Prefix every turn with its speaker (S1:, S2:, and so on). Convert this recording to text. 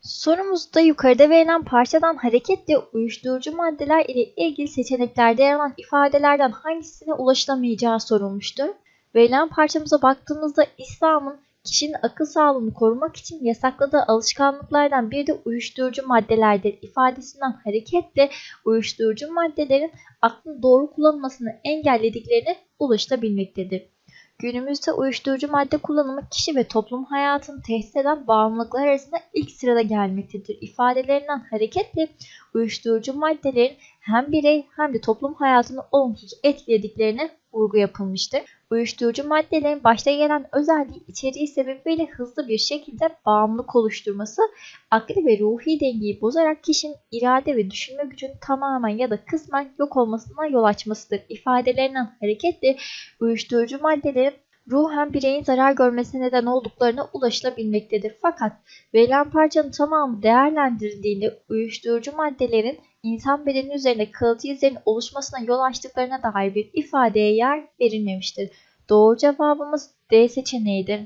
S1: Sorumuzda yukarıda verilen parçadan hareketle uyuşturucu maddeler ile ilgili seçeneklerde yer alan ifadelerden hangisine ulaşılamayacağı sorulmuştur. Verilen parçamıza baktığımızda İslam'ın kişinin akıl sağlığını korumak için yasakladığı alışkanlıklardan biri de uyuşturucu maddelerdir ifadesinden hareketle uyuşturucu maddelerin aklın doğru kullanılmasını engellediklerine ulaşılabilmektedir. Günümüzde uyuşturucu madde kullanımı kişi ve toplum hayatını tehdit eden bağımlılıklar arasında ilk sırada gelmektedir. İfadelerinden hareketle uyuşturucu maddelerin hem birey hem de toplum hayatını olumsuz etkilediklerine vurgu yapılmıştır. Uyuşturucu maddelerin başta gelen özelliği içeriği sebebiyle hızlı bir şekilde bağımlılık oluşturması, akli ve ruhi dengeyi bozarak kişinin irade ve düşünme gücünün tamamen ya da kısmen yok olmasına yol açmasıdır. İfadelerinden hareketle uyuşturucu maddelerin ruhen bireyin zarar görmesine neden olduklarına ulaşılabilmektedir. Fakat verilen parçanın tamamı değerlendirildiğinde uyuşturucu maddelerin insan bedeni üzerinde kalıcı izlerin oluşmasına yol açtıklarına dair bir ifadeye yer verilmemiştir. Doğru cevabımız D seçeneğidir.